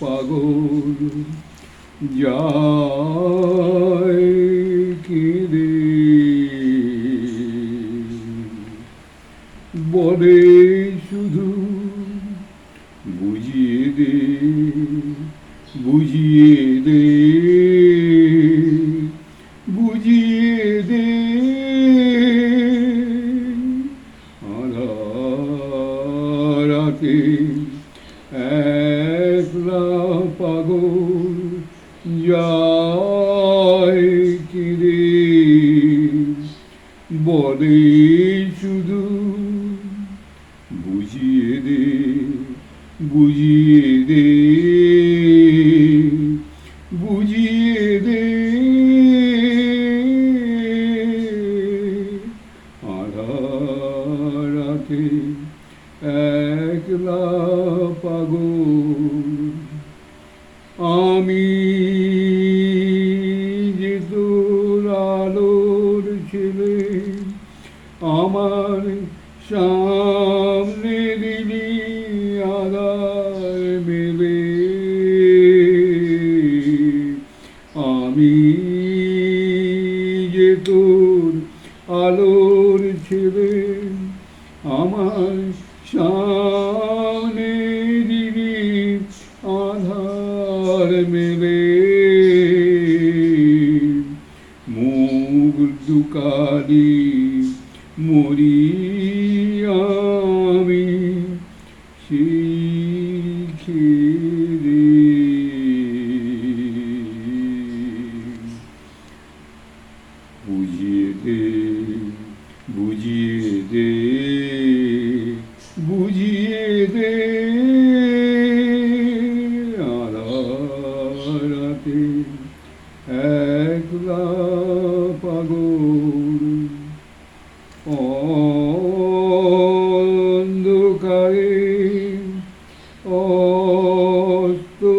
পাগল বলে শুধু বুঝিয়ে দে বুঝিয়ে দে। বলে শুধু বুঝিয়ে দে বুঝিয়ে দে বুঝিয়ে দে। আধারাতে একলা পাগল মেলে আমি যে তোর আলোর ছেলে আমার সামনে দিলি আধার মেলে মুখ দুকালি মরি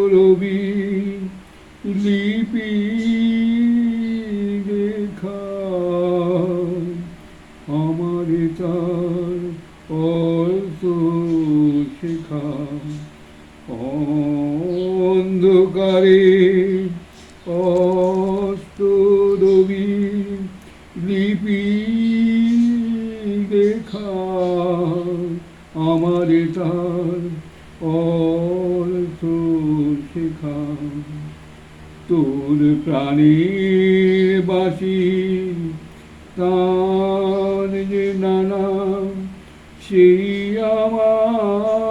অস্তরবি লিপি লেখা আমার তার অর্থ শেখা। অন্ধকারে অস্তরবি লিপি লেখা আমার তার অর্থ শেখা তোর প্রাণীর বাসি তার যে নানা সেই আমারি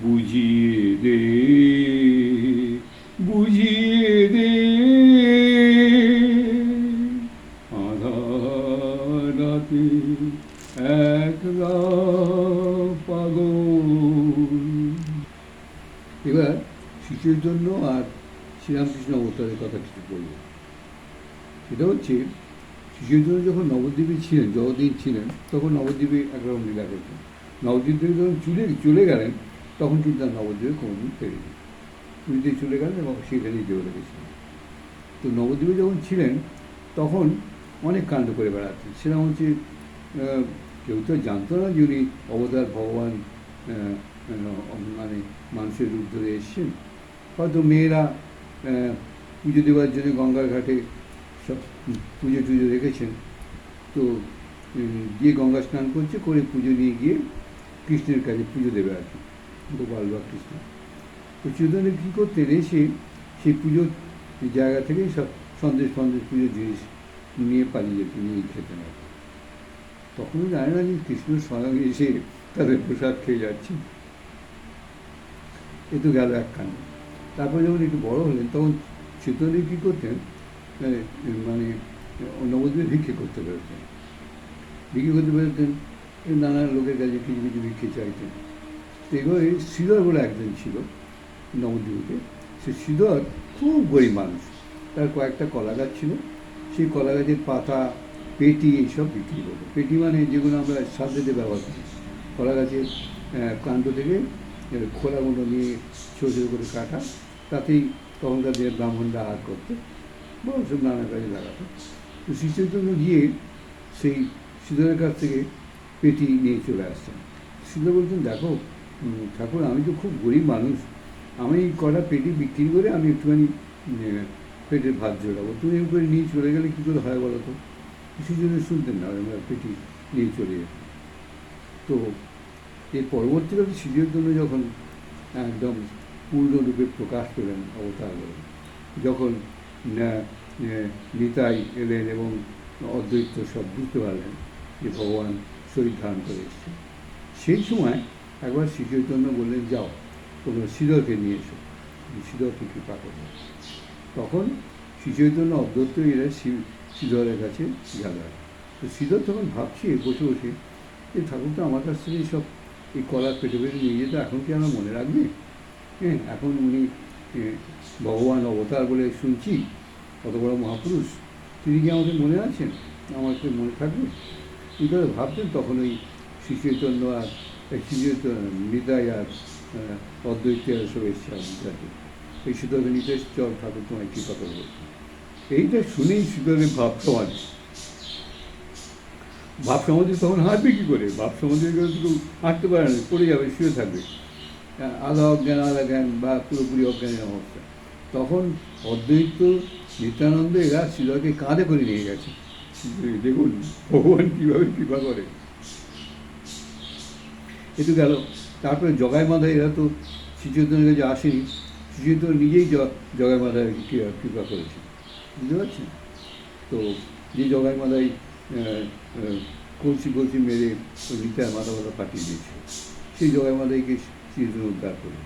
বুঝিয়ে দে বুঝিয়ে দে। আধারাতে একলা পাগল। এবার শিশুর জন্য আর শ্রীরামকৃষ্ণ অবতারের কথা কিছু বলব। সেটা হচ্ছে, শিশুর জন্য যখন নবদ্বীপে ছিলেন যতদিন ছিলেন, তখন নবদ্বীপে একরকম লীলা করতেন। নবদ্বীপ থেকে যখন চলে চলে গেলেন তখন কিন্তু আর নবদ্বীপে কোনোদিন ফেরেনি। পুরীতে চলে গেলেন এবং সেখানেই দেওয়া লেগেছিলেন তো নবদ্বীপে যখন ছিলেন, তখন অনেক কাণ্ড করে বেড়াতেন সেটা হচ্ছে কেউ তো জানতো না যে উনি অবতার ভগবান মানে মানুষের রূপ ধরে এসছেন। হয়তো মেয়েরা পুজো দেওয়ার জন্য গঙ্গার ঘাটে সব পুজো টুজো রেখেছেন। তো গিয়ে গঙ্গা স্নান করছে, করে পুজো নিয়ে গিয়ে কৃষ্ণের কাছে পুজো দেবে আর কি। গোপাল কৃষ্ণ। তো কী করতেন এসে সেই পুজোর জায়গা থেকেই সব সন্দেশ ফন্দেশ পুজোর জিনিস নিয়ে পালিয়ে যেত নিয়ে খেতেন আর তখনও জানে না যে কৃষ্ণ স্বয়ং এসে তাদের প্রসাদ খেয়ে যাচ্ছে। এ তো গেল এক কাণ্ড। তারপরে যখন একটু বড় হলেন তখন চৈতন্য কী করতেন? এ, মানে নবদ্বীপে ভিক্ষে করতে বেরোতেন। ভিক্ষে করতে এই নানা লোকের কাছে কিছু কিছু ভিক্ষে চাইতেন। এবারে শ্রীধর বলে একজন ছিল, নবদ্বীপে। সে শ্রীধর খুব গরিব মানুষ। তার কয়েকটা কলা গাছ ছিল। সেই কলা গাছের পাতা, পেটি এইসব বিক্রি করতো। পেটি মানে যেগুলো আমরা সাধ্যতে ব্যবহার করি। কলা গাছের কাণ্ড থেকে খোলাগুলো নিয়ে ছোটো ছোটো করে কাটা। তাতেই তখনকার দিনে ব্রাহ্মণরা আহার করতো, বা সব নানা কাজে লাগাতো। তো শ্রীচৈতন্য গিয়ে সেই শ্রীধরের কাছ থেকে পেটি নিয়ে চলে আসতেন। শ্রীধর বলতেন, দেখো ঠাকুর, আমি তো খুব গরিব মানুষ। আমি কটা পেটি বিক্রি করে আমি একটুখানি পেটের ভাত জোড়াবো তুমি এরকম করে নিয়ে চলে গেলে কী করে হয় বলো তো? কিছু জন্য শুনতেন না, আমরা পেটি নিয়ে চলে যেতাম। তো, এর পরবর্তীকালে শ্রীচৈতন্য যখন একদম পূর্ণরূপে প্রকাশ পেলেন অবতার হলেন যখন নিতাই এলেন এবং অদ্বৈত সব বুঝতে পারলেন যে ভগবান শরীর ধারণ করে এসছে সেই সময় একবার শ্রীচৈতন্য বললেন, যাও, তোমরা শ্রীধরকে নিয়ে এসো। শ্রীধরকে কৃপা করবে তখন শ্রীচৈতন্য অদ্বৈত এরা শ্রী- শ্রীধরের কাছে গেল। তো শ্রীধর তখন ভাবছি, বসে বসে যে ঠাকুর তো আমার কাছ থেকে সব এই কলার পেটে পেটে নিয়ে যেত এখন কি আমার মনে রাখবে? হ্যাঁ এখন উনি ভগবান অবতার বলে শুনছি, কত বড় মহাপুরুষ। তিনি কি আমাকে মনে আছেন? আমাকে মনে থাকবে? করে ভাবতেন, তখন ওই শ্রী চৈতন্য আর নিতাই আর আহ, অদ্বৈত আর সব এসছে আমাদের কাছে এই সুতরাং নিতে চল ঠাকুর তোমায় কী কথা বলব এইটা শুনেই সুতরাং ভাব সমাধি ভাব সমাধি তখন হাঁটবে কী করে ভাব সমাধি হাঁটতে পারে না পড়ে যাবে শুয়ে থাকবে আধা অজ্ঞান আধা জ্ঞান বা পুরোপুরি অজ্ঞানের অবস্থা তখন অদ্বৈত নিত্যানন্দ এরা শিলকে কাঁধে করে নিয়ে গেছে। দেখুন ভগবান কীভাবে কৃপা করে। এ তো গেল। তারপরে জগাই মাথায় এরা তো শ্রীচৈতনের কাছে আসেনি। শ্রীচৈতন্য নিজেই জগাই মাথায় কৃপা করেছে। বুঝতে পারছেন? তো যে জগাই মাথায় কলসি কলসি মেরে নিতার মাথা মাথা পাঠিয়ে দিয়েছিল সেই জগাই মাথায়কে শ্রীচৈতন্য উদ্ধার করে।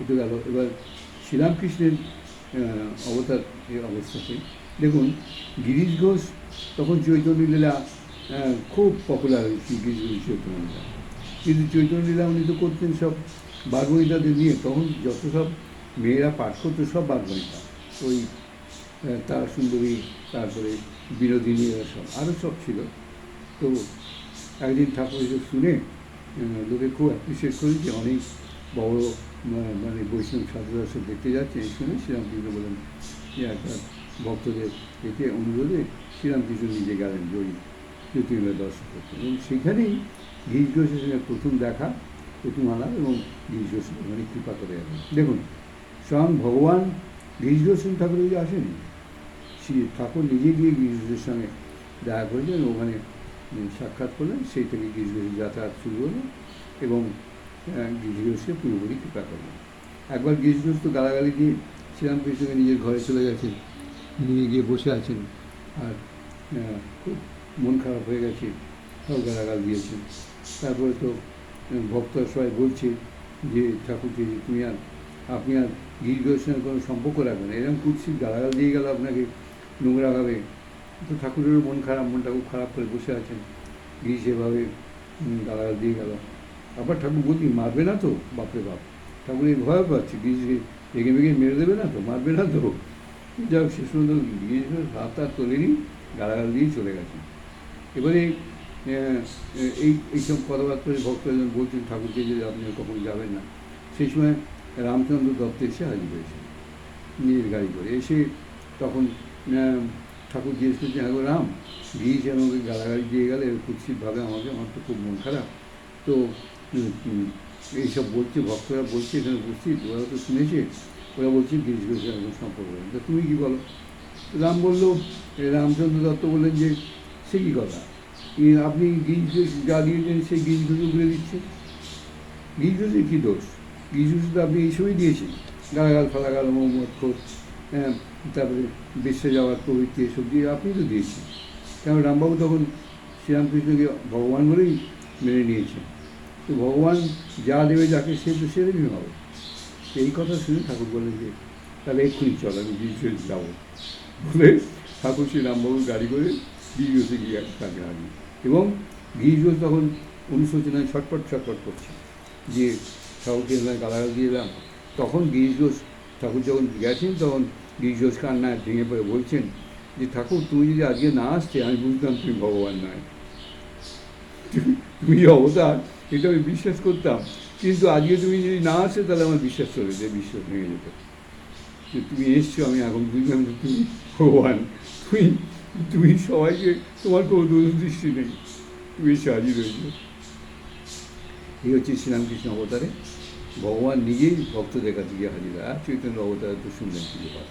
এতে গেল। এবার শ্রীরামকৃষ্ণের অবতার এই অবস্থাতে দেখুন, গিরিশ ঘোষ তখন চৈতন্য লীলা খুব পপুলার হয়েছে গিরিশ ঘোষ চৈতন্য লীলা কিন্তু চৈতন্য লীলা উনি তো করতেন সব বারবণিতাদের নিয়ে তখন যত সব মেয়েরা পাঠ করতো সব বারবণিতা ওই তারা সুন্দরী তারপরে বিনোদিনী সব আরও সব ছিল। তো একদিন ঠাকুর এসব শুনে লোকে খুব অ্যাপ্রিসিয়েট করেন যে অনেক বড় মানে বৈষ্ণব সাধুরা সব দেখতে যাচ্ছে। শুনে শ্রীরামকৃষ্ণ বলেন যে একটা ভক্তদের এতে অনুরোধে শ্রীরামকৃষ্ণ নিজে গেলেন যে জ্যোতির্ময় দর্শন করতে। এবং সেখানেই গিরিশ ঘোষের প্রথম দেখা আলাপ এবং গিরিশ ঘোষ ওখানে কৃপা করে গেলেন দেখুন, স্বয়ং ভগবান গিরিশ ঘোষেন ঠাকুরের কাছে আসেনি? শ্রী ঠাকুর নিজে গিয়ে গিরিশ ঘোষের সঙ্গে দেখা করেছেন ওখানে সাক্ষাৎ করলেন। সেই থেকে গিরিশ ঘোষের যাতায়াত শুরু হলো এবং গিরিশ ঘোষকে পুরোপুরি কৃপা করলেন। একবার গিরিশ ঘোষ তো গালাগালি দিয়ে শ্রীরামকৃষ্ণকে নিজের ঘরে চলে গেছেন নিয়ে গিয়ে বসে আছেন। আর খুব মন খারাপ হয়ে গেছে সব গালাগাল দিয়েছেন তারপরে তো আহ, ভক্তরা সবাই বলছে যে ঠাকুরকে যে তুমি আর আপনি আর সঙ্গে কোনো সম্পর্ক রাখবেন এরকম কুৎসিত গালাগাল দিয়ে গেল আপনাকে নোংরাভাবে তো ঠাকুরেরও মন খারাপ মনটা খুব খারাপ করে বসে আছেন। গিরিশ এভাবে উম, গালাগাল দিয়ে গেল। আবার ঠাকুর বলছি মারবে না তো? বাপরে বাপ। ঠাকুর এই ভয় পাচ্ছে গিরিশকে রেগে মেগে মেরে দেবে না তো? মারবে না তো? যাই হোক শেষ পর্যন্ত গিরিশ হাত আর তোলেনি গালাগাল দিয়ে চলে গেছে এবারে এই, এইসব কথাবার্তা ভক্তজন বলছেন ঠাকুরকে যে আপনি কখন যাবেন না। সেই সময় রামচন্দ্র দত্ত এসে হাজির হয়েছে, নিজের গাড়ি করে। এসে তখন ঠাকুর জিজ্ঞেস করছে হ্যাঁ রাম, গিয়েছে আমাকে গালাগালি দিয়ে গেলে, কুৎসিতভাবে আমাকে, আমার তো খুব মন খারাপ। তো এইসব বলছে, ভক্তরা বলছে, এখানে উপস্থিত, ওরা তো শুনেছে, ওরা বলছে, গিরিশ একজন সম্পর্ক তা তুমি কী বলো? রাম বলল রামচন্দ্র দত্ত বললেন যে সে কী কথা? আপনি ঘোষ যা দিয়েছেন সেই ঘোষে ঘুরে দিচ্ছে। ঘোষের কী দোষ? ঘোষ তো আপনি এইসবই দিয়েছেন। গালাগাল ফালাগাল মোহাম্মদ হ্যাঁ তারপরে বিশ্বে যাওয়ার প্রবৃত্তি এসব দিয়ে আপনি তো দিয়েছেন। কারণ রামবাবু তখন শ্রীরামকৃষ্ণকে ভগবান বলেই মেনে নিয়েছেন। তো ভগবান যা দেবে যাকে সে তো সেরকমই হবে। এই কথা শুনে ঠাকুর বলেন যে, তাহলে এক্ষুনি চল, আমি গিরিজোস যাব বলে ঠাকুর শ্রী রামবাবুর গাড়ি করে গিরিজোসে গিয়ে তাকে হারিয়ে এবং গিরিজোস তখন অনুশোচনায় ছটপট ছটপট করছে। যে ঠাকুরকে গালাগাল দিয়ে এলাম, তখন গিরিজোস, ঠাকুর যখন গেছেন, তখন গিরিজোস কান্নায় ভেঙে পড়ে বলছেন যে, ঠাকুর, তুমি যদি আজকে না আসতে, আমি বুঝতাম তুমি ভগবান নয়। তুমি- যে অবতার, এটা আমি বিশ্বাস করতাম। কিন্তু আজকে তুমি যদি না আসে, তাহলে আমার বিশ্বাস চলে যায়, বিশ্বাস ভেঙে যেত। যে, তুমি এসছো, আমি এখন বুঝলাম যে তুমি ভগবান। তুমি তুমি সবাইকে তোমার কোনো দূরদৃষ্টি নেই। তুমি এসে হাজির হয়েছো এই হচ্ছে শ্রীরামকৃষ্ণ অবতারে। ভগবান নিজেই ভক্তদের কাছে গিয়ে হাজির হয়। আর চৈতন্য অবতারে তো শুনলেন কিছু পাঠ